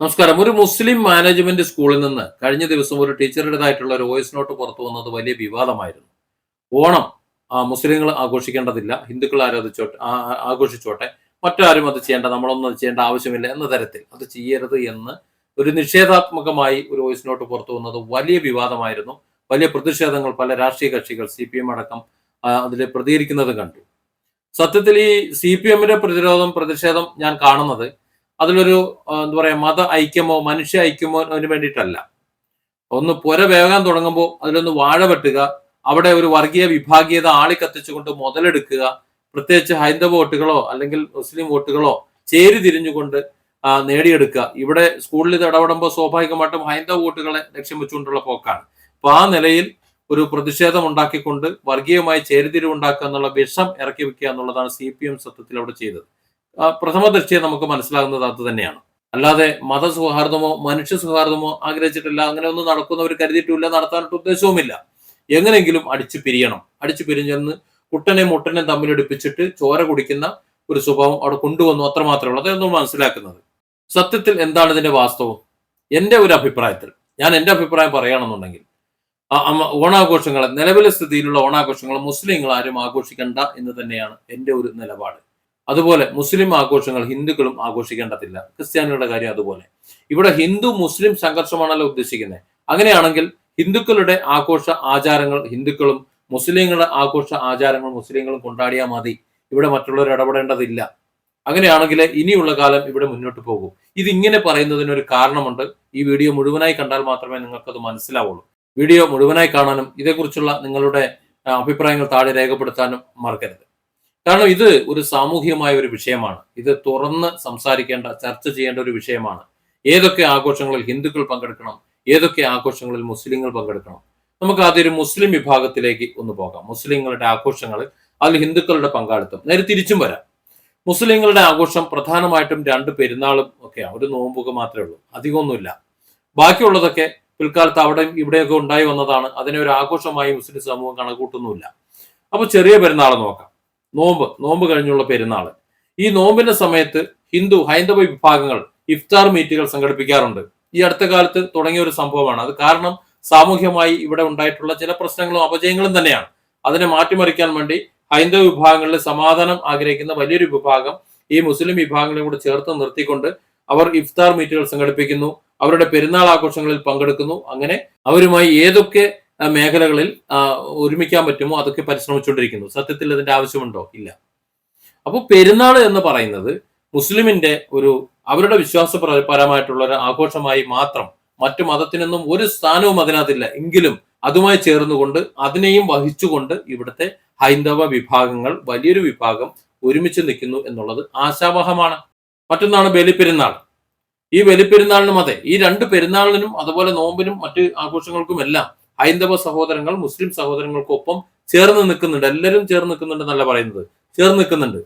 നമസ്കാരം. ഒരു മുസ്ലിം മാനേജ്മെന്റ് സ്കൂളിൽ നിന്ന് കഴിഞ്ഞ ദിവസം ഒരു ടീച്ചറുടേതായിട്ടുള്ള ഒരു വോയിസ് നോട്ട് പുറത്തു വന്നത് വലിയ വിവാദമായിരുന്നു. ഓണം മുസ്ലിങ്ങൾ ആഘോഷിക്കേണ്ടതില്ല ഹിന്ദുക്കൾ ആരാധിച്ചോട്ടെ ആഘോഷിച്ചോട്ടെ. മറ്റാരും അത് ചെയ്യേണ്ട നമ്മളൊന്നും അത് ചെയ്യേണ്ട ആവശ്യമില്ല എന്ന തരത്തിൽ അത് ചെയ്യരുത് എന്ന് ഒരു നിഷേധാത്മകമായി ഒരു വോയിസ് നോട്ട് പുറത്തു വന്നത് വലിയ വിവാദമായിരുന്നു. വലിയ പ്രതിഷേധങ്ങൾ പല രാഷ്ട്രീയ കക്ഷികൾ സി പി എം അടക്കം അതിൽ പ്രതികരിക്കുന്നത് കണ്ടു. സത്യത്തിൽ ഈ സി പി എമ്മിന്റെ പ്രതിരോധം പ്രതിഷേധം ഞാൻ കാണുന്നത് അതിലൊരു എന്താ പറയാ മത ഐക്യമോ മനുഷ്യ ഐക്യമോ അതിന് വേണ്ടിയിട്ടല്ല. ഒന്ന് പുര വേകാൻ തുടങ്ങുമ്പോൾ അതിലൊന്ന് വാഴ വെട്ടുക അവിടെ ഒരു വർഗീയ വിഭാഗീയത ആളി കത്തിച്ചുകൊണ്ട് മുതലെടുക്കുക പ്രത്യേകിച്ച് ഹൈന്ദവ വോട്ടുകളോ അല്ലെങ്കിൽ മുസ്ലിം വോട്ടുകളോ ചേരി തിരിഞ്ഞുകൊണ്ട് നേടിയെടുക്കുക. ഇവിടെ സ്കൂളിൽ ഇത് ഇടപെടുമ്പോൾ സ്വാഭാവികമായിട്ടും ഹൈന്ദവ വോട്ടുകളെ ലക്ഷ്യം വെച്ചുകൊണ്ടുള്ള പോക്കാണ്. അപ്പൊ ആ നിലയിൽ ഒരു പ്രതിഷേധം ഉണ്ടാക്കിക്കൊണ്ട് വർഗീയമായി ചേരിതിരിവ് ഉണ്ടാക്കുക എന്നുള്ള വിഷം ഇറക്കി വെക്കുക എന്നുള്ളതാണ് സി പി എം സത്യത്തിൽ അവിടെ ചെയ്തത്. പ്രഥമ ദൃഷ്ടിയെ നമുക്ക് മനസ്സിലാകുന്നത് അത് തന്നെയാണ്. അല്ലാതെ മതസൗഹാർദ്ദമോ മനുഷ്യ സൗഹാർദ്ദമോ ആഗ്രഹിച്ചിട്ടില്ല അങ്ങനെ ഒന്നും നടക്കുന്നവർ കരുതിയിട്ടില്ല നടത്താനായിട്ട് ഉദ്ദേശവുമില്ല. എങ്ങനെയെങ്കിലും അടിച്ചു പിരിയണം. അടിച്ചു പിരിഞ്ഞെന്ന് കുട്ടനെ മുട്ടനെ തമ്മിലെടുപ്പിച്ചിട്ട് ചോര കുടിക്കുന്ന ഒരു സ്വഭാവം അവിടെ കൊണ്ടുവന്നു അത്രമാത്രമേ ഉള്ളൂ. അതൊന്നും മനസ്സിലാക്കുന്നത്. സത്യത്തിൽ എന്താണ് ഇതിന്റെ വാസ്തവം? എന്റെ ഒരു അഭിപ്രായത്തിൽ ഞാൻ എന്റെ അഭിപ്രായം പറയുകയാണെന്നുണ്ടെങ്കിൽ ഓണാഘോഷങ്ങൾ നിലവിലെ സ്ഥിതിയിലുള്ള ഓണാഘോഷങ്ങൾ മുസ്ലിങ്ങൾ ആരും ആഘോഷിക്കണ്ട എന്ന് തന്നെയാണ് എന്റെ ഒരു നിലപാട്. അതുപോലെ മുസ്ലിം ആഘോഷങ്ങൾ ഹിന്ദുക്കളും ആഘോഷിക്കേണ്ടതില്ല. ക്രിസ്ത്യാനികളുടെ കാര്യം അതുപോലെ. ഇവിടെ ഹിന്ദു മുസ്ലിം സംഘർഷമാണല്ലോ ഉദ്ദേശിക്കുന്നത് അങ്ങനെയാണെങ്കിൽ ഹിന്ദുക്കളുടെ ആഘോഷ ആചാരങ്ങൾ ഹിന്ദുക്കളും മുസ്ലിങ്ങളുടെ ആഘോഷ ആചാരങ്ങൾ മുസ്ലിങ്ങളും കൊണ്ടാടിയാൽ മതി. ഇവിടെ മറ്റുള്ളവർ ഇടപെടേണ്ടതില്ല. അങ്ങനെയാണെങ്കിൽ ഇനിയുള്ള കാലം ഇവിടെ മുന്നോട്ട് പോകും. ഇതിങ്ങനെ പറയുന്നതിന് ഒരു കാരണമുണ്ട്. ഈ വീഡിയോ മുഴുവനായി കണ്ടാൽ മാത്രമേ നിങ്ങൾക്കത് മനസ്സിലാവുള്ളൂ. വീഡിയോ മുഴുവനായി കാണാനും ഇതേക്കുറിച്ചുള്ള നിങ്ങളുടെ അഭിപ്രായങ്ങൾ താഴെ രേഖപ്പെടുത്താനും മറക്കരുത്. കാരണം ഇത് ഒരു സാമൂഹികമായ ഒരു വിഷയമാണ്. ഇത് തുറന്ന് സംസാരിക്കേണ്ട ചർച്ച ചെയ്യേണ്ട ഒരു വിഷയമാണ്. ഏതൊക്കെ ആഘോഷങ്ങളിൽ ഹിന്ദുക്കൾ പങ്കെടുക്കണം ഏതൊക്കെ ആഘോഷങ്ങളിൽ മുസ്ലിങ്ങൾ പങ്കെടുക്കണം? നമുക്ക് ആദ്യം ഒരു മുസ്ലിം വിഭാഗത്തിലേക്ക് ഒന്ന് പോകാം. മുസ്ലിങ്ങളുടെ ആഘോഷങ്ങൾ അതിൽ ഹിന്ദുക്കളുടെ പങ്കാളിത്തം. നേരെ തിരിച്ചും വരാം. മുസ്ലിങ്ങളുടെ ആഘോഷം പ്രധാനമായിട്ടും രണ്ട് പെരുന്നാളും ഒക്കെയാണ്. ഒരു നോമ്പുക മാത്രമേ ഉള്ളൂ. അധികമൊന്നുമില്ല. ബാക്കിയുള്ളതൊക്കെ പിൽക്കാലത്ത് അവിടെയും ഇവിടെയൊക്കെ ഉണ്ടായി വന്നതാണ്. അതിനെ ഒരു ആഘോഷമായി മുസ്ലിം സമൂഹം കണക്കൂട്ടുന്നുമില്ല അപ്പൊ ചെറിയ പെരുന്നാൾ നോക്കാം. നോമ്പ് നോമ്പ് കഴിഞ്ഞുള്ള പെരുന്നാൾ ഈ നോമ്പിന്റെ സമയത്ത് ഹിന്ദു ഹൈന്ദവ വിഭാഗങ്ങൾ ഇഫ്താർ മീറ്റുകൾ സംഘടിപ്പിക്കാറുണ്ട്. ഈ അടുത്ത കാലത്ത് തുടങ്ങിയ ഒരു സംഭവമാണ്. അത് കാരണം സാമൂഹ്യമായി ഇവിടെ ഉണ്ടായിട്ടുള്ള ചില പ്രശ്നങ്ങളും അപജയങ്ങളും തന്നെയാണ്. അതിനെ മാറ്റിമറിക്കാൻ വേണ്ടി ഹൈന്ദവ വിഭാഗങ്ങളിൽ സമാധാനം ആഗ്രഹിക്കുന്ന വലിയൊരു വിഭാഗം ഈ മുസ്ലിം വിഭാഗങ്ങളെ കൂടെ ചേർത്ത് നിർത്തിക്കൊണ്ട് അവർ ഇഫ്താർ മീറ്റുകൾ സംഘടിപ്പിക്കുന്നു. അവരുടെ പെരുന്നാൾ ആഘോഷങ്ങളിൽ പങ്കെടുക്കുന്നു. അങ്ങനെ അവരുമായി ഏതൊക്കെ മേഖലകളിൽ ഒരുമിക്കാൻ പറ്റുമോ? അതൊക്കെ പരിശ്രമിച്ചുകൊണ്ടിരിക്കുന്നു. സത്യത്തിൽ അതിന്റെ ആവശ്യമുണ്ടോ? ഇല്ല. അപ്പോൾ പെരുന്നാൾ എന്ന് പറയുന്നത് മുസ്ലിമിന്റെ ഒരു അവരുടെ വിശ്വാസപരമായിട്ടുള്ള ഒരു ആഘോഷമായി മാത്രം മറ്റു മതത്തിനൊന്നും ഒരു സ്ഥാനവും അതിനകത്തില്ല. എങ്കിലും അതുമായി ചേർന്നുകൊണ്ട് അതിനെയും വഹിച്ചുകൊണ്ട് ഇവിടുത്തെ ഹൈന്ദവ വിഭാഗങ്ങൾ വലിയൊരു വിഭാഗം ഒരുമിച്ച് നിൽക്കുന്നു എന്നുള്ളത് ആശാവഹമാണ്. മറ്റൊന്നാണ് ബലിപ്പെരുന്നാൾ. ഈ ബലിപ്പെരുന്നാളിനും അതെ ഈ രണ്ട് പെരുന്നാളിനും അതുപോലെ നോമ്പിനും മറ്റ് ആഘോഷങ്ങൾക്കുമെല്ലാം ഹൈന്ദവ സഹോദരങ്ങൾ മുസ്ലിം സഹോദരങ്ങൾക്കൊപ്പം ചേർന്ന് നിൽക്കുന്നുണ്ട്. എല്ലാവരും ചേർന്ന് നിൽക്കുന്നുണ്ട് എന്നല്ല പറയുന്നത്. ചേർന്ന് നിൽക്കുന്നുണ്ട്.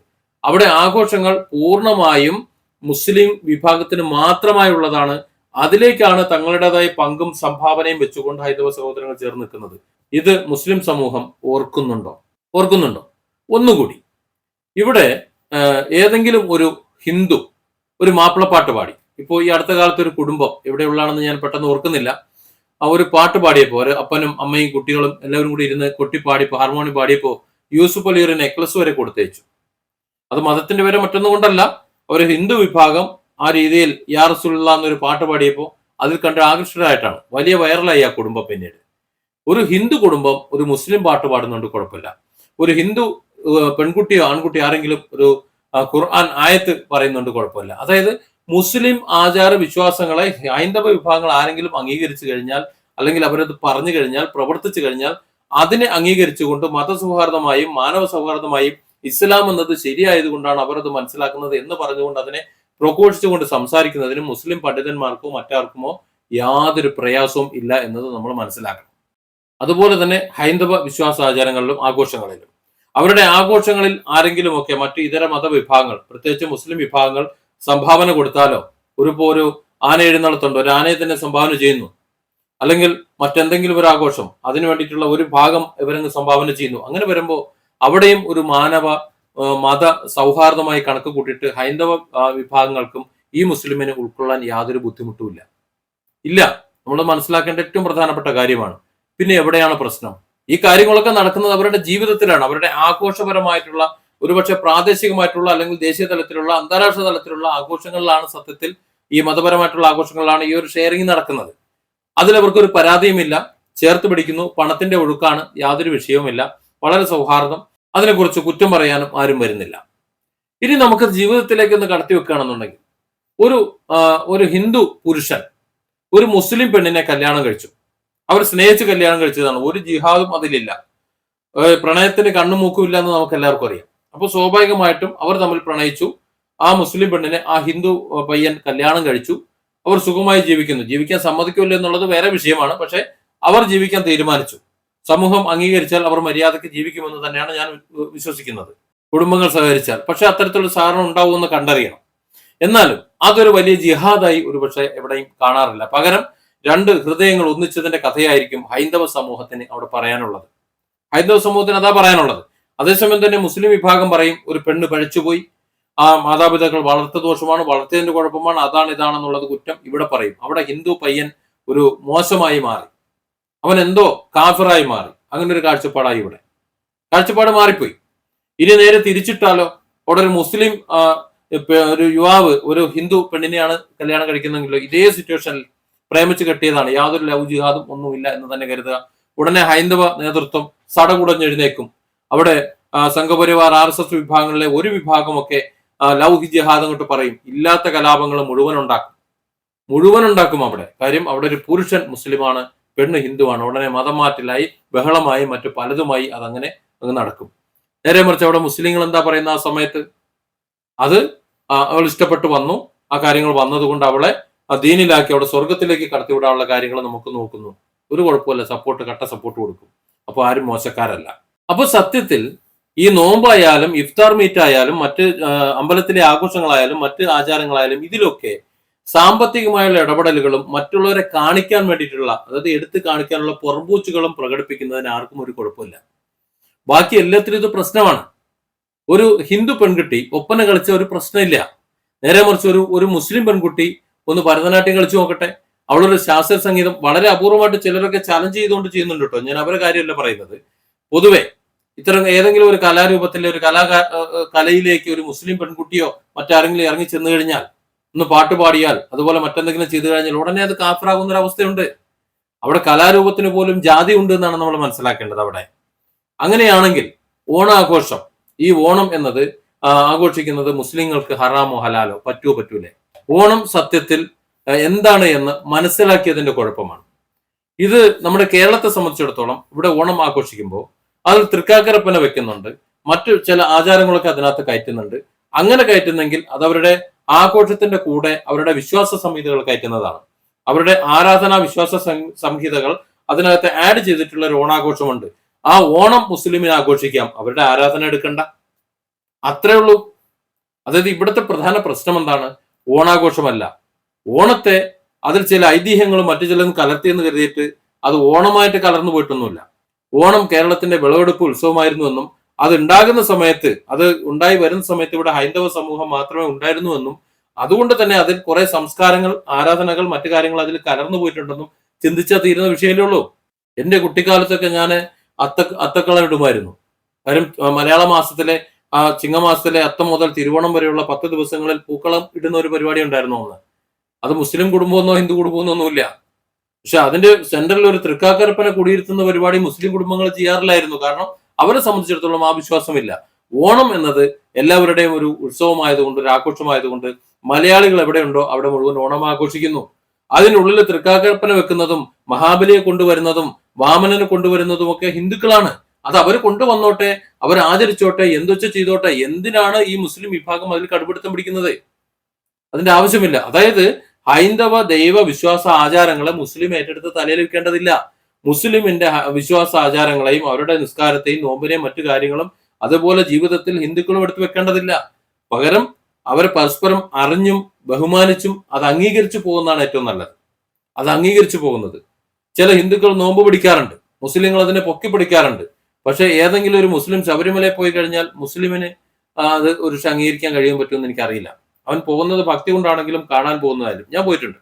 അവിടെ ആഘോഷങ്ങൾ പൂർണമായും മുസ്ലിം വിഭാഗത്തിന് മാത്രമായുള്ളതാണ് അതിലേക്കാണ് തങ്ങളുടേതായ പങ്കും സംഭാവനയും വെച്ചുകൊണ്ട് ഹൈന്ദവ സഹോദരങ്ങൾ ചേർന്ന് നിൽക്കുന്നത്. ഇത് മുസ്ലിം സമൂഹം ഓർക്കുന്നുണ്ടോ? ഓർക്കുന്നുണ്ടോ? ഒന്നുകൂടി. ഇവിടെ ഏതെങ്കിലും ഒരു ഹിന്ദു ഒരു മാപ്പിളപ്പാട്ട് പാടി. ഇപ്പോൾ ഈ അടുത്ത കാലത്ത് ഒരു കുടുംബം എവിടെയുള്ളതാണെന്ന് ഞാൻ പെട്ടെന്ന് ഓർക്കുന്നില്ല. ആ ഒരു പാട്ട് പാടിയപ്പോൾ ഒരു അപ്പനും അമ്മയും കുട്ടികളും എല്ലാവരും കൂടി ഇരുന്ന് കൊട്ടിപ്പാടിയപ്പോൾ ഹാർമോണി പാടിയപ്പോൾ യൂസുഫ് അലി ഒരു നെക്ലസ് വരെ കൊടുത്തയച്ചു. അത് മതത്തിന്റെ പേരെ മറ്റൊന്നും കൊണ്ടല്ല ഒരു ഹിന്ദു വിഭാഗം ആ രീതിയിൽ യാ റസുല്ല എന്നൊരു പാട്ട് പാടിയപ്പോൾ അതിൽ കണ്ട് ആകർഷകരായിട്ടാണ് വലിയ വൈറലായി ആ കുടുംബം പിന്നീട്. ഒരു ഹിന്ദു കുടുംബം ഒരു മുസ്ലിം പാട്ട് പാടുന്നുണ്ട് കുഴപ്പമില്ല. ഒരു ഹിന്ദു പെൺകുട്ടിയോ ആൺകുട്ടിയോ ആരെങ്കിലും ഒരു ഖുർആൻ ആയത്ത് പറയുന്നുണ്ട് കുഴപ്പമില്ല. അതായത് മുസ്ലിം ആചാര വിശ്വാസങ്ങളെ ഹൈന്ദവ വിഭാഗങ്ങൾ ആരെങ്കിലും അംഗീകരിച്ചു കഴിഞ്ഞാൽ അല്ലെങ്കിൽ അവരത് പറഞ്ഞു കഴിഞ്ഞാൽ പ്രവർത്തിച്ചു കഴിഞ്ഞാൽ അതിനെ അംഗീകരിച്ചുകൊണ്ട് മതസൗഹാർദ്ദമായും മാനവ സൗഹാർദ്ദമായും ഇസ്ലാം എന്നത് ശരിയായതുകൊണ്ടാണ് അവരത് മനസ്സിലാക്കുന്നത് എന്ന് പറഞ്ഞുകൊണ്ട് അതിനെ പ്രഘോഷിച്ചുകൊണ്ട് സംസാരിക്കുന്നതിനും മുസ്ലിം പണ്ഡിതന്മാർക്കോ മറ്റാർക്കുമോ യാതൊരു പ്രയാസവും ഇല്ല എന്നത് നമ്മൾ മനസ്സിലാക്കണം. അതുപോലെ തന്നെ ഹൈന്ദവ വിശ്വാസാചാരങ്ങളിലും ആഘോഷങ്ങളിലും. അവരുടെ ആഘോഷങ്ങളിൽ ആരെങ്കിലുമൊക്കെ മറ്റു ഇതര മതവിഭാഗങ്ങൾ പ്രത്യേകിച്ച് മുസ്ലിം വിഭാഗങ്ങൾ സംഭാവന കൊടുത്താലോ? ഒരു ഇപ്പോ ഒരു ആന എഴുന്നള്ളത്തുണ്ട്? ഒരു ആനയെ തന്നെ സംഭാവന ചെയ്യുന്നു. അല്ലെങ്കിൽ മറ്റെന്തെങ്കിലും ഒരു ആഘോഷം അതിനു വേണ്ടിയിട്ടുള്ള ഒരു ഭാഗം ഇവരങ്ങ് സംഭാവന ചെയ്യുന്നു. അങ്ങനെ വരുമ്പോൾ അവിടെയും ഒരു മാനവ മത സൗഹാർദ്ദമായി കണക്ക് കൂട്ടിയിട്ട് ഹൈന്ദവ വിഭാഗങ്ങൾക്കും ഈ മുസ്ലിമിനെ ഉൾക്കൊള്ളാൻ യാതൊരു ബുദ്ധിമുട്ടുമില്ല ഇല്ല. നമ്മൾ മനസ്സിലാക്കേണ്ട ഏറ്റവും പ്രധാനപ്പെട്ട കാര്യമാണ്. പിന്നെ എവിടെയാണ് പ്രശ്നം? ഈ കാര്യങ്ങളൊക്കെ നടക്കുന്നത് അവരുടെ ജീവിതത്തിലാണ്. അവരുടെ ആഘോഷപരമായിട്ടുള്ള ഒരുപക്ഷെ പ്രാദേശികമായിട്ടുള്ള അല്ലെങ്കിൽ ദേശീയ തലത്തിലുള്ള അന്താരാഷ്ട്ര തലത്തിലുള്ള ആഘോഷങ്ങളിലാണ് സത്യത്തിൽ ഈ മതപരമായിട്ടുള്ള ആഘോഷങ്ങളിലാണ് ഈ ഒരു ഷെയറിംഗ് നടക്കുന്നത്. അതിലവർക്ക് ഒരു പരാതിയുമില്ല. ചേർത്ത് പിടിക്കുന്നു. പണത്തിന്റെ ഒഴുക്കാണ്. യാതൊരു വിഷയവുമില്ല. വളരെ സൗഹാർദ്ദം. അതിനെക്കുറിച്ച് കുറ്റം പറയാനും ആരും വരുന്നില്ല. ഇനി നമുക്ക് ജീവിതത്തിലേക്ക് ഒന്ന് കടത്തി വെക്കുകയാണെന്നുണ്ടെങ്കിൽ ഒരു ഒരു ഹിന്ദു പുരുഷൻ ഒരു മുസ്ലിം പെണ്ണിനെ കല്യാണം കഴിച്ചു. അവർ സ്നേഹിച്ച് കല്യാണം കഴിച്ചതാണ്. ഒരു ജിഹാദും അതിലില്ല. പ്രണയത്തിന് കണ്ണും മൂക്കും ഇല്ല എന്ന് നമുക്ക് എല്ലാവർക്കും അറിയാം. അപ്പൊ സ്വാഭാവികമായിട്ടും അവർ തമ്മിൽ പ്രണയിച്ചു. ആ മുസ്ലിം പെണ്ണിനെ ആ ഹിന്ദു പയ്യൻ കല്യാണം കഴിച്ചു. അവർ സുഖമായി ജീവിക്കുന്നു. ജീവിക്കാൻ സമ്മതിക്കില്ല എന്നുള്ളത് വേറെ വിഷയമാണ്. പക്ഷേ അവർ ജീവിക്കാൻ തീരുമാനിച്ചു. സമൂഹം അംഗീകരിച്ചാൽ അവർ മര്യാദയ്ക്ക് ജീവിക്കുമെന്ന് തന്നെയാണ് ഞാൻ വിശ്വസിക്കുന്നത്. കുടുംബങ്ങൾ സഹകരിച്ചാൽ. പക്ഷെ അത്തരത്തിലുള്ള സാധനം ഉണ്ടാവുമെന്ന് കണ്ടറിയണം. എന്നാലും അതൊരു വലിയ ജിഹാദായി ഒരുപക്ഷെ എവിടെയും കാണാറില്ല. പകരം രണ്ട് ഹൃദയങ്ങൾ ഒന്നിച്ചതിന്റെ കഥയായിരിക്കും ഹൈന്ദവ സമൂഹത്തിന് അവിടെ പറയാനുള്ളത്. ഹൈന്ദവ സമൂഹത്തിന് അതാ പറയാനുള്ളത്. അതേസമയം തന്നെ മുസ്ലിം വിഭാഗം പറയും ഒരു പെണ്ണ് പഴിച്ചുപോയി ആ മാതാപിതാക്കൾ വളർത്തു ദോഷമാണ് വളർത്തിയതിന്റെ കുഴപ്പമാണ് അതാണ് ഇതാണെന്നുള്ളത് കുറ്റം ഇവിടെ പറയും. അവിടെ ഹിന്ദു പയ്യൻ ഒരു മോശമായി മാറി. അവൻ എന്തോ കാഫിറായി മാറി. അങ്ങനെ ഒരു കാഴ്ചപ്പാടായി ഇവിടെ. കാഴ്ചപ്പാട് മാറിപ്പോയി. ഇനി നേരെ തിരിച്ചിട്ടാലോ? അവിടെ ഒരു മുസ്ലിം ഒരു യുവാവ് ഒരു ഹിന്ദു പെണ്ണിനെയാണ് കല്യാണം കഴിക്കുന്നതെങ്കിലോ? ഇതേ സിറ്റുവേഷനിൽ പ്രേമിച്ച് കെട്ടിയതാണ്. യാതൊരു ലവ് ജിഹാദും ഒന്നുമില്ല എന്ന് തന്നെ കരുതുക. ഉടനെ ഹൈന്ദവ നേതൃത്വം സടകുടഞ്ഞെഴുന്നേക്കും. അവിടെ സംഘപരിവാർ ആർ എസ് എസ് വിഭാഗങ്ങളിലെ ഒരു വിഭാഗമൊക്കെ ലവ് ജിഹാദ് അങ്ങോട്ട് പറയും. ഇല്ലാത്ത കലാപങ്ങൾ മുഴുവൻ ഉണ്ടാക്കും. മുഴുവൻ ഉണ്ടാക്കും അവിടെ. കാര്യം അവിടെ ഒരു പുരുഷൻ മുസ്ലിമാണ് പെണ്ണ് ഹിന്ദുവാണ്. ഉടനെ മതം മാറ്റിലായി ബഹളമായി മറ്റു പലതുമായി അതങ്ങനെ അങ്ങ് നടക്കും. നേരെ മറിച്ച് അവിടെ മുസ്ലിങ്ങൾ എന്താ പറയുന്ന ആ സമയത്ത്? അത് അവൾ ഇഷ്ടപ്പെട്ട് വന്നു. ആ കാര്യങ്ങൾ വന്നതുകൊണ്ട് അവളെ ആ ദീനിലാക്കി അവിടെ സ്വർഗത്തിലേക്ക് കടത്തിവിടാനുള്ള കാര്യങ്ങൾ നമുക്ക് നോക്കുന്നു. ഒരു കുഴപ്പമില്ല സപ്പോർട്ട് കട്ട സപ്പോർട്ട് കൊടുക്കും. അപ്പോൾ ആരും മോശക്കാരല്ല. അപ്പൊ സത്യത്തിൽ ഈ നോമ്പായാലും ഇഫ്താർ മീറ്റ് ആയാലും മറ്റ് അമ്പലത്തിലെ ആഘോഷങ്ങളായാലും മറ്റ് ആചാരങ്ങളായാലും ഇതിലൊക്കെ സാമ്പത്തികമായുള്ള ഇടപെടലുകളും മറ്റുള്ളവരെ കാണിക്കാൻ വേണ്ടിയിട്ടുള്ള അതായത് എടുത്ത് കാണിക്കാനുള്ള പുറംപൂച്ചുകളും പ്രകടിപ്പിക്കുന്നതിന് ആർക്കും ഒരു കുഴപ്പമില്ല. ബാക്കി എല്ലാത്തിലും ഇത് പ്രശ്നമാണ്. ഒരു ഹിന്ദു പെൺകുട്ടി ഒപ്പന കളിച്ച ഒരു പ്രശ്നമില്ല. നേരെ മറിച്ച് ഒരു ഒരു മുസ്ലിം പെൺകുട്ടി ഒന്ന് ഭരതനാട്യം കളിച്ചു നോക്കട്ടെ. അവളൊരു ശാസ്ത്രീയ സംഗീതം വളരെ അപൂർവമായിട്ട് ചിലരൊക്കെ ചലഞ്ച് ചെയ്തുകൊണ്ട് ചെയ്യുന്നുണ്ട് കേട്ടോ. ഞാൻ അവരുടെ കാര്യമല്ല പറയുന്നത്. പൊതുവെ ഇത്തരം ഏതെങ്കിലും ഒരു കലാരൂപത്തിലെ ഒരു കലാ കലയിലേക്ക് ഒരു മുസ്ലിം പെൺകുട്ടിയോ മറ്റാരെങ്കിലും ഇറങ്ങി ചെന്നു കഴിഞ്ഞാൽ ഒന്ന് പാട്ട് പാടിയാൽ അതുപോലെ മറ്റെന്തെങ്കിലും ചെയ്തു കഴിഞ്ഞാൽ ഉടനെ അത് കാഫറാകുന്ന ഒരു അവസ്ഥയുണ്ട്. അവിടെ കലാരൂപത്തിന് പോലും ജാതി ഉണ്ട് എന്നാണ് നമ്മൾ മനസ്സിലാക്കേണ്ടത് അവിടെ. അങ്ങനെയാണെങ്കിൽ ഓണാഘോഷം ഈ ഓണം എന്നത് ആഘോഷിക്കുന്നത് മുസ്ലിങ്ങൾക്ക് ഹറാമോ ഹലാലോ? പറ്റുമോ പറ്റൂലേ? ഓണം സത്യത്തിൽ എന്താണ് എന്ന് മനസ്സിലാക്കിയതിന്റെ കുഴപ്പമാണ്. ഇത് നമ്മുടെ കേരളത്തെ സംബന്ധിച്ചിടത്തോളം ഇവിടെ ഓണം ആഘോഷിക്കുമ്പോൾ അതിൽ തൃക്കാക്കരപ്പന വെക്കുന്നുണ്ട്. മറ്റു ചില ആചാരങ്ങളൊക്കെ അതിനകത്ത് കയറ്റുന്നുണ്ട്. അങ്ങനെ കയറ്റുന്നെങ്കിൽ അത് അവരുടെ ആഘോഷത്തിന്റെ കൂടെ അവരുടെ വിശ്വാസ സംഹിതകൾ കയറ്റുന്നതാണ്. അവരുടെ ആരാധനാ വിശ്വാസ സംഹിതകൾ അതിനകത്ത് ആഡ് ചെയ്തിട്ടുള്ള ഒരു ഓണാഘോഷമുണ്ട്. ആ ഓണം മുസ്ലിമിനെ ആഘോഷിക്കാം. അവരുടെ ആരാധന എടുക്കണ്ട. അത്രേ ഉള്ളൂ. അതായത് ഇവിടുത്തെ പ്രധാന പ്രശ്നം എന്താണ്? ഓണാഘോഷമല്ല. ഓണത്തെ അതിൽ ചില ഐതിഹ്യങ്ങളും മറ്റു ചിലതും കലർത്തിയെന്ന് കരുതിയിട്ട് അത് ഓണമായിട്ട് കലർന്നു പോയിട്ടൊന്നുമില്ല. ഓണം കേരളത്തിന്റെ വിളവെടുപ്പ് ഉത്സവമായിരുന്നുവെന്നും അത് ഉണ്ടാകുന്ന സമയത്ത് അത് ഉണ്ടായി വരുന്ന സമയത്ത് ഇവിടെ ഹൈന്ദവ സമൂഹം മാത്രമേ ഉണ്ടായിരുന്നുവെന്നും അതുകൊണ്ട് തന്നെ അതിൽ കുറെ സംസ്കാരങ്ങൾ ആരാധനകൾ മറ്റു കാര്യങ്ങൾ അതിൽ കലർന്നു പോയിട്ടുണ്ടെന്നും ചിന്തിച്ചാൽ തീരുന്ന വിഷയമല്ലേ ഉള്ളൂ. എന്റെ കുട്ടിക്കാലത്തൊക്കെ ഞാൻ അത്ത അത്തക്കളം ഇടുമായിരുന്നു കാര്യം മലയാള മാസത്തിലെ ആ ചിങ്ങമാസത്തിലെ അത്തം മുതൽ തിരുവോണം വരെയുള്ള പത്ത് ദിവസങ്ങളിൽ പൂക്കളം ഇടുന്ന ഒരു പരിപാടി ഉണ്ടായിരുന്നു അത് മുസ്ലിം കുടുംബമെന്നോ ഹിന്ദു കുടുംബമെന്നോ ഒന്നുമില്ല. പക്ഷെ അതിന്റെ സെന്ററിൽ ഒരു തൃക്കാക്കരപ്പനെ കുടിയിരുത്തുന്ന പരിപാടി മുസ്ലിം കുടുംബങ്ങൾ ചെയ്യാറില്ലായിരുന്നു. കാരണം അവരെ സംബന്ധിച്ചിടത്തോളം ആ വിശ്വാസമില്ല. ഓണം എന്നത് എല്ലാവരുടെയും ഒരു ഉത്സവമായതുകൊണ്ട് ഒരു ആഘോഷമായതുകൊണ്ട് മലയാളികൾ എവിടെയുണ്ടോ അവിടെ മുഴുവൻ ഓണം ആഘോഷിക്കുന്നു. അതിനുള്ളിൽ തൃക്കാക്കരപ്പന വെക്കുന്നതും മഹാബലിയെ കൊണ്ടുവരുന്നതും വാമനനെ കൊണ്ടുവരുന്നതും ഒക്കെ ഹിന്ദുക്കളാണ്. അത് അവർ കൊണ്ടുവന്നോട്ടെ അവർ ആചരിച്ചോട്ടെ എന്തൊച്ച ചെയ്തോട്ടെ എന്തിനാണ് ഈ മുസ്ലിം വിഭാഗം അതിൽ കടുപിടുത്തം പിടിക്കുന്നത്? അതിന്റെ ആവശ്യമില്ല. അതായത് ഹൈന്ദവ ദൈവ വിശ്വാസ ആചാരങ്ങളെ മുസ്ലിം ഏറ്റെടുത്ത് തലയിൽ വെക്കേണ്ടതില്ല. മുസ്ലിമിന്റെ വിശ്വാസ ആചാരങ്ങളെയും അവരുടെ നിസ്കാരത്തെയും നോമ്പിനെയും മറ്റു കാര്യങ്ങളും അതുപോലെ ജീവിതത്തിൽ ഹിന്ദുക്കളും എടുത്തു വെക്കേണ്ടതില്ല. പകരം അവരെ പരസ്പരം അറിഞ്ഞും ബഹുമാനിച്ചും അത് അംഗീകരിച്ചു പോകുന്നതാണ് ഏറ്റവും നല്ലത്. അത് അംഗീകരിച്ചു പോകുന്നത്. ചില ഹിന്ദുക്കൾ നോമ്പ് പിടിക്കാറുണ്ട്. മുസ്ലിങ്ങൾ അതിനെ പൊക്കി പിടിക്കാറുണ്ട്. പക്ഷെ ഏതെങ്കിലും ഒരു മുസ്ലിം ശബരിമലയിൽ പോയി കഴിഞ്ഞാൽ മുസ്ലിമിന് അത് ഒരു അംഗീകരിക്കാൻ കഴിയാൻ പറ്റുമെന്ന് എനിക്കറിയില്ല. അവൻ പോകുന്നത് ഭക്തി കൊണ്ടാണെങ്കിലും കാണാൻ പോകുന്നതായാലും. ഞാൻ പോയിട്ടുണ്ട്.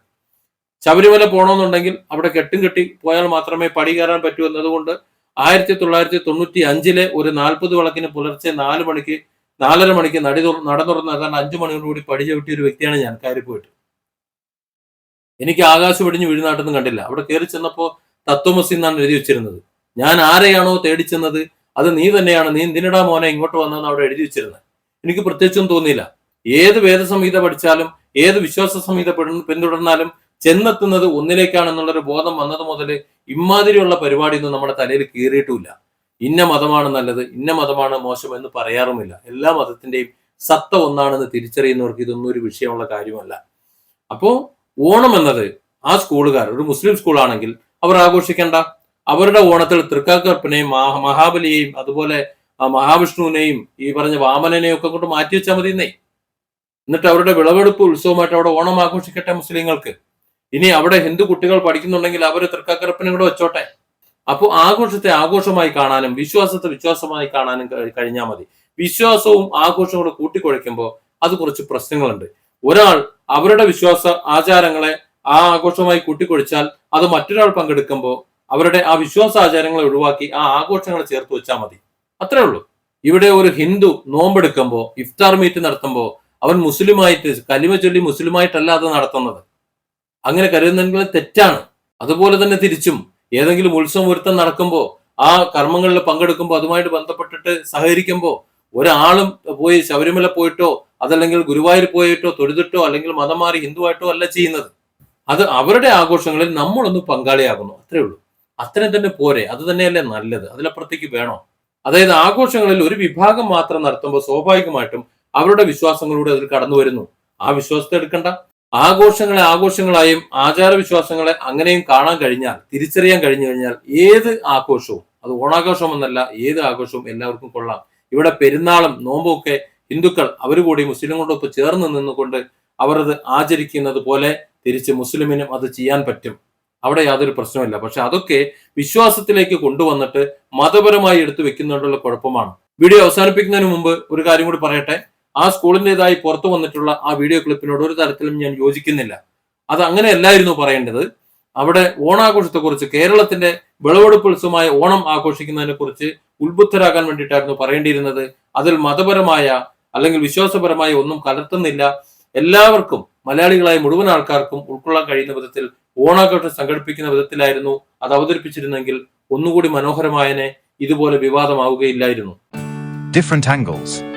ശബരിമല പോകണമെന്നുണ്ടെങ്കിൽ അവിടെ കെട്ടും കെട്ടി പോയാൽ മാത്രമേ പടി കയറാൻ പറ്റൂ എന്നതുകൊണ്ട് ആയിരത്തി തൊള്ളായിരത്തി തൊണ്ണൂറ്റി അഞ്ചിലെ ഒരു നാൽപ്പത് വിളക്കിന് പുലർച്ചെ നാല് മണിക്ക് നാലര മണിക്ക് നടി നട തുറന്ന് ഏതാണ്ട് അഞ്ചു മണിയോടുകൂടി പടി ചവിട്ടിയ ഒരു വ്യക്തിയാണ് ഞാൻ കയറി പോയിട്ട്. എനിക്ക് ആകാശം വെടിഞ്ഞ് വീഴുന്നാട്ടെന്ന് കണ്ടില്ല. അവിടെ കയറി ചെന്നപ്പോൾ തത്വമസി എന്നാണ് എഴുതി വെച്ചിരുന്നത്. ഞാൻ ആരെയാണോ തേടി ചെന്നത്? അത് നീ തന്നെയാണ്. നീ എന്തിനടാ മോനെ ഇങ്ങോട്ട് വന്നതെന്ന് അവിടെ എഴുതി വെച്ചിരുന്നത്. എനിക്ക് പ്രത്യേകിച്ചൊന്നും തോന്നിയില്ല. ഏത് വേദസംഹിത പഠിച്ചാലും ഏത് വിശ്വാസ സംഹിത പിന്തു- പിന്തുടർന്നാലും ചെന്നെത്തുന്നത് ഒന്നിലേക്കാണെന്നുള്ളൊരു ബോധം വന്നത് മുതൽ ഇമാതിരിയുള്ള പരിപാടിയൊന്നും നമ്മുടെ തലയിൽ കീറിയിട്ടുമില്ല. ഇന്ന മതമാണ് നല്ലത് ഇന്ന മതമാണ് മോശം എന്ന് പറയാറുമില്ല. എല്ലാ മതത്തിന്റെയും സത്ത ഒന്നാണെന്ന് തിരിച്ചറിയുന്നവർക്ക് ഇതൊന്നും ഒരു വിഷയമുള്ള കാര്യമല്ല. അപ്പോ ഓണം എന്നത് ആ സ്കൂളുകാർ ഒരു മുസ്ലിം സ്കൂളാണെങ്കിൽ അവർ ആഘോഷിക്കേണ്ട. അവരുടെ ഓണത്തിൽ തൃക്കാക്കർപ്പിനെയും മഹാ- മഹാബലിയെയും അതുപോലെ മഹാവിഷ്ണുവിനെയും ഈ പറഞ്ഞ വാമനനെയും ഒക്കെ കൊണ്ട് മാറ്റി വെച്ചാൽ മതി എന്നേ എന്നിട്ട് അവരുടെ വിളവെടുപ്പ് ഉത്സവമായിട്ട് അവിടെ ഓണം ആഘോഷിക്കട്ടെ മുസ്ലിങ്ങൾക്ക്. ഇനി അവിടെ ഹിന്ദു കുട്ടികൾ പഠിക്കുന്നുണ്ടെങ്കിൽ അവർ തൃക്കാക്കരപ്പനും കൂടെ വെച്ചോട്ടെ. അപ്പോൾ ആഘോഷത്തെ ആഘോഷമായി കാണാനും വിശ്വാസത്തെ വിശ്വാസമായി കാണാനും കഴി- കഴിഞ്ഞാൽ മതി. വിശ്വാസവും ആഘോഷവും കൂടെ കൂട്ടിക്കുഴയ്ക്കുമ്പോൾ അത് കുറച്ച് പ്രശ്നങ്ങളുണ്ട്. ഒരാൾ അവരുടെ വിശ്വാസ ആചാരങ്ങളെ ആ ആഘോഷമായി കൂട്ടിക്കൊഴിച്ചാൽ അത് മറ്റൊരാൾ പങ്കെടുക്കുമ്പോൾ അവരുടെ ആ വിശ്വാസ ആചാരങ്ങളെ ഒഴിവാക്കി ആ ആഘോഷങ്ങളെ ചേർത്ത് വെച്ചാൽ മതി. അത്രേ ഉള്ളൂ. ഇവിടെ ഒരു ഹിന്ദു നോമ്പെടുക്കുമ്പോൾ ഇഫ്താർ മീറ്റ് നടത്തുമ്പോൾ അവൻ മുസ്ലിമായിട്ട് കലിമ ചൊല്ലി മുസ്ലിമായിട്ടല്ല അത് നടത്തുന്നത്. അങ്ങനെ കരുതുന്നെങ്കിൽ തെറ്റാണ്. അതുപോലെ തന്നെ തിരിച്ചും ഏതെങ്കിലും ഉത്സവം ഒരുത്തം നടക്കുമ്പോൾ ആ കർമ്മങ്ങളിൽ പങ്കെടുക്കുമ്പോൾ അതുമായിട്ട് ബന്ധപ്പെട്ടിട്ട് സഹകരിക്കുമ്പോൾ ഒരാളും പോയി ശബരിമല പോയിട്ടോ അതല്ലെങ്കിൽ ഗുരുവായൂർ പോയിട്ടോ തൊഴുതിട്ടോ അല്ലെങ്കിൽ മതം മാറി ഹിന്ദുവായിട്ടോ അല്ല ചെയ്യുന്നത്. അത് അവരുടെ ആഘോഷങ്ങളിൽ നമ്മളൊന്ന് പങ്കാളിയാകുന്നു. അത്രേ ഉള്ളൂ. അത്രയും തന്നെ പോരെ. അത് തന്നെയല്ലേ നല്ലത്. അതിലപ്പുറത്തേക്ക് വേണോ? അതായത് ആഘോഷങ്ങളിൽ ഒരു വിഭാഗം മാത്രം നടത്തുമ്പോൾ സ്വാഭാവികമായിട്ടും അവരുടെ വിശ്വാസങ്ങളിലൂടെ അതിൽ കടന്നു വരുന്നു. ആ വിശ്വാസത്തെ എടുക്കണ്ട. ആഘോഷങ്ങളെ ആഘോഷങ്ങളായും ആചാരവിശ്വാസങ്ങളെ അങ്ങനെയും കാണാൻ കഴിഞ്ഞാൽ തിരിച്ചറിയാൻ കഴിഞ്ഞു കഴിഞ്ഞാൽ ഏത് ആഘോഷവും അത് ഓണാഘോഷം എന്നല്ല ഏത് ആഘോഷവും എല്ലാവർക്കും കൊള്ളാം. ഇവിടെ പെരുന്നാളും നോമ്പും ഒക്കെ ഹിന്ദുക്കൾ അവർ കൂടി മുസ്ലിങ്ങളോടൊപ്പം ചേർന്ന് നിന്നുകൊണ്ട് അവരത് ആചരിക്കുന്നത് പോലെ തിരിച്ച് മുസ്ലിമിനും അത് ചെയ്യാൻ പറ്റും. അവിടെ യാതൊരു പ്രശ്നമില്ല പക്ഷെ അതൊക്കെ വിശ്വാസത്തിലേക്ക് കൊണ്ടുവന്നിട്ട് മതപരമായി എടുത്തു വെക്കുന്നതിനുള്ള കുഴപ്പമാണ്. വീഡിയോ അവസാനിപ്പിക്കുന്നതിന് മുമ്പ് ഒരു കാര്യം കൂടി പറയട്ടെ? ആ സ്കൂളിന്റെതായി പുറത്തു വന്നിട്ടുള്ള ആ വീഡിയോ ക്ലിപ്പിനോട് ഒരു തരത്തിലും ഞാൻ യോജിക്കുന്നില്ല. അത് അങ്ങനെയല്ലായിരുന്നു പറയേണ്ടത്. അവിടെ ഓണാഘോഷത്തെക്കുറിച്ച് കേരളത്തിന്റെ വിളവെടുപ്പ് ഉത്സവമായ ഓണം ആഘോഷിക്കുന്നതിനെ കുറിച്ച് ഉത്ബുദ്ധരാകാൻ വേണ്ടിയിട്ടായിരുന്നു പറയേണ്ടിയിരുന്നത്. അതിൽ മതപരമായ അല്ലെങ്കിൽ വിശ്വാസപരമായ ഒന്നും കലർത്തുന്നില്ല. എല്ലാവർക്കും മലയാളികളായ മുഴുവൻ ആൾക്കാർക്കും ഉൾക്കൊള്ളാൻ കഴിയുന്ന വിധത്തിൽ ഓണാഘോഷം സംഘടിപ്പിക്കുന്ന വിധത്തിലായിരുന്നു അത് അവതരിപ്പിച്ചിരുന്നെങ്കിൽ ഒന്നുകൂടി മനോഹരമായനെ ഇതുപോലെ വിവാദമാവുകയില്ലായിരുന്നു. Angles.